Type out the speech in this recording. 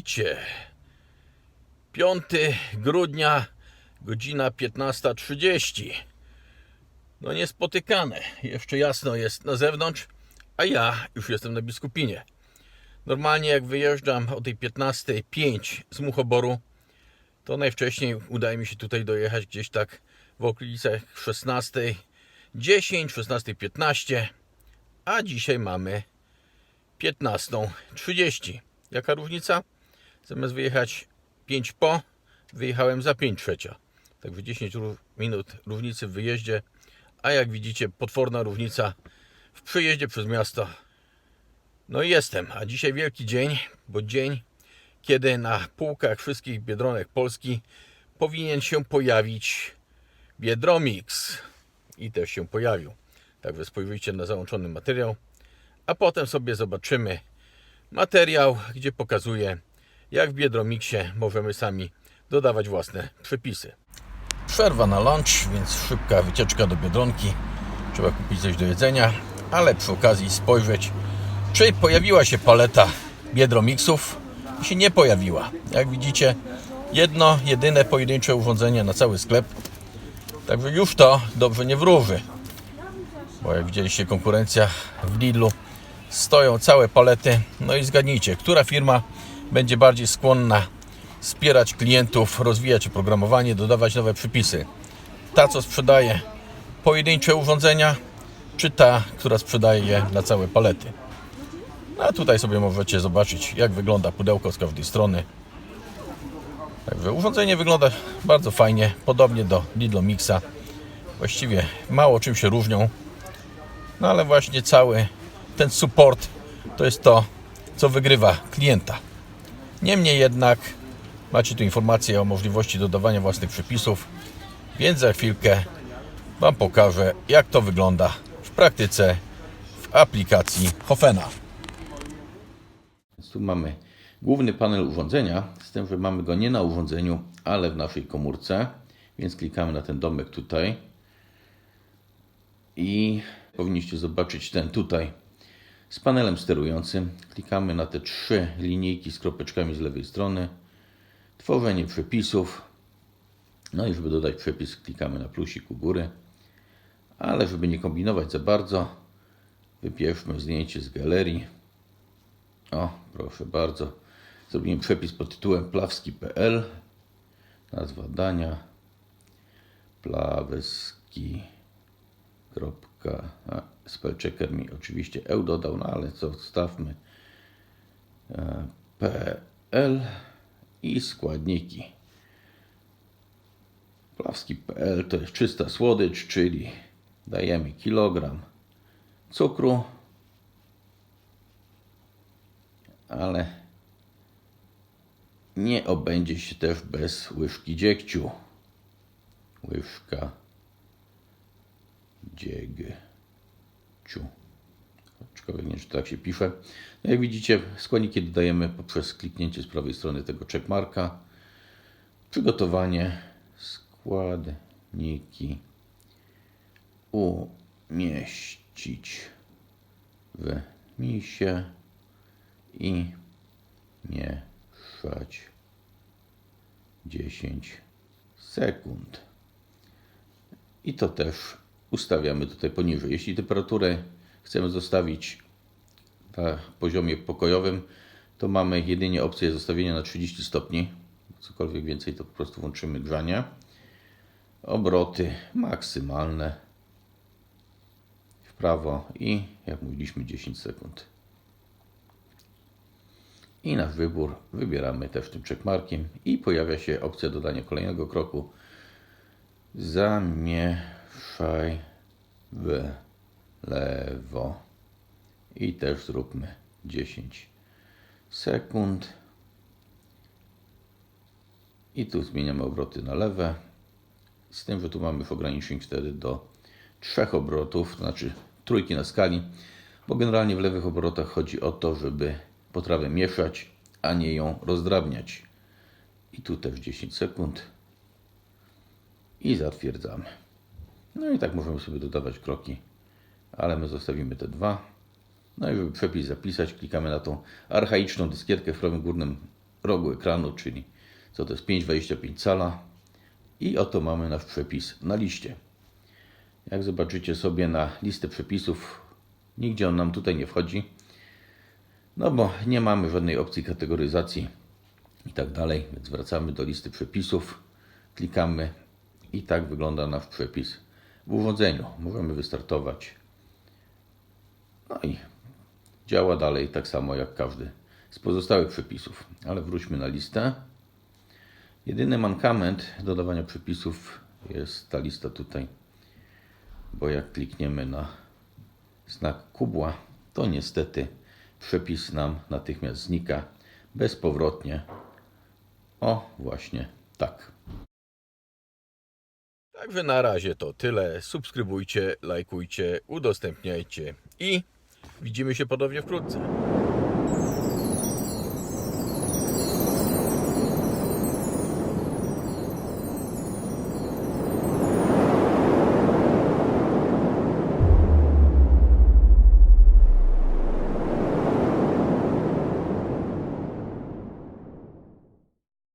Witajcie. 5 grudnia, godzina 15.30. No niespotykane. Jeszcze jasno jest na zewnątrz, a ja już jestem na Biskupinie. Normalnie jak wyjeżdżam o tej 15.05 z Muchoboru, to najwcześniej udaje mi się tutaj dojechać gdzieś tak w okolicach 16.10, 16.15, a dzisiaj mamy 15.30. Jaka różnica? Zamiast wyjechać 5 po, wyjechałem za 5 trzecia. Także 10 ró- minut różnicy w wyjeździe, a jak widzicie potworna różnica w przejeździe przez miasto. No i jestem, a dzisiaj wielki dzień, bo dzień, kiedy na półkach wszystkich Biedronek Polski powinien się pojawić Biedromix. I też się pojawił. Także spojrzyjcie na załączony materiał a potem sobie zobaczymy materiał, gdzie pokazuje, jak w Biedromixie możemy sami dodawać własne przepisy. Przerwa na lunch, więc szybka wycieczka do Biedronki. Trzeba kupić coś do jedzenia, ale przy okazji spojrzeć, czy pojawiła się paleta Biedromixów. Się nie pojawiła. Jak widzicie, jedno, jedyne pojedyncze urządzenie na cały sklep. Także już to dobrze nie wróży. Bo jak widzieliście, konkurencja w Lidlu stoją całe palety. No i zgadnijcie, która firma będzie bardziej skłonna wspierać klientów, rozwijać oprogramowanie, dodawać nowe przypisy. Ta, co sprzedaje pojedyncze urządzenia, czy ta, która sprzedaje je na całe palety. No a tutaj sobie możecie zobaczyć, jak wygląda pudełko z każdej strony. Także urządzenie wygląda bardzo fajnie, podobnie do Lidl Mixa. Właściwie mało czym się różnią. No ale właśnie cały ten support to jest to, co wygrywa klienta. Niemniej jednak macie tu informacje o możliwości dodawania własnych przepisów, więc za chwilkę Wam pokażę, jak to wygląda w praktyce w aplikacji Hofena. Tu mamy główny panel urządzenia, z tym, że mamy go nie na urządzeniu, ale w naszej komórce. Więc klikamy na ten domek tutaj i powinniście zobaczyć ten tutaj z panelem sterującym. Klikamy na te trzy linijki z kropeczkami z lewej strony. Tworzenie przepisów. No i żeby dodać przepis, klikamy na plusik u góry. Ale żeby nie kombinować za bardzo, wybierzmy zdjęcie z galerii. O, proszę bardzo. Zrobiłem przepis pod tytułem plawski.pl. Nazwa dania. Plawski. Kropka. A, mi oczywiście eł dodał, no ale co, wstawmy e, PL i składniki. Plawski.pl to jest czysta słodycz, czyli dajemy kilogram cukru, ale nie obędzie się też bez łyżki dziegciu. Łyżka dziegciu. Aczkolwiek nie czy tak się pisze. No jak widzicie, składniki dodajemy poprzez kliknięcie z prawej strony tego checkmarka. Przygotowanie składniki umieścić w misie i mieszać 10 sekund. I to też ustawiamy tutaj poniżej. Jeśli temperaturę chcemy zostawić na poziomie pokojowym, to mamy jedynie opcję zostawienia na 30 stopni. Cokolwiek więcej, to po prostu włączymy grzanie. Obroty maksymalne w prawo i jak mówiliśmy 10 sekund. I nasz wybór wybieramy też tym checkmarkiem i pojawia się opcja dodania kolejnego kroku. Zamieszaj w lewo. I też zróbmy 10 sekund. I tu zmieniamy obroty na lewe. Z tym, że tu mamy w ogranicznik wtedy do trzech obrotów, to znaczy trójki na skali, bo generalnie w lewych obrotach chodzi o to, żeby potrawę mieszać, a nie ją rozdrabniać. I tu też 10 sekund. I zatwierdzamy. No i tak możemy sobie dodawać kroki, ale my zostawimy te dwa. No i żeby przepis zapisać, klikamy na tą archaiczną dyskietkę w prawym górnym rogu ekranu, czyli co to jest 5,25 cala. I oto mamy nasz przepis na liście. Jak zobaczycie sobie na listę przepisów, nigdzie on nam tutaj nie wchodzi. No bo nie mamy żadnej opcji kategoryzacji i tak dalej, więc wracamy do listy przepisów, klikamy i tak wygląda nasz przepis w urządzeniu. Możemy wystartować. No i działa dalej tak samo jak każdy z pozostałych przepisów. Ale wróćmy na listę. Jedyny mankament dodawania przepisów jest ta lista tutaj, bo jak klikniemy na znak kubła, to niestety przepis nam natychmiast znika bezpowrotnie. O, właśnie tak. Także na razie to tyle. Subskrybujcie, lajkujcie, udostępniajcie i widzimy się ponownie wkrótce.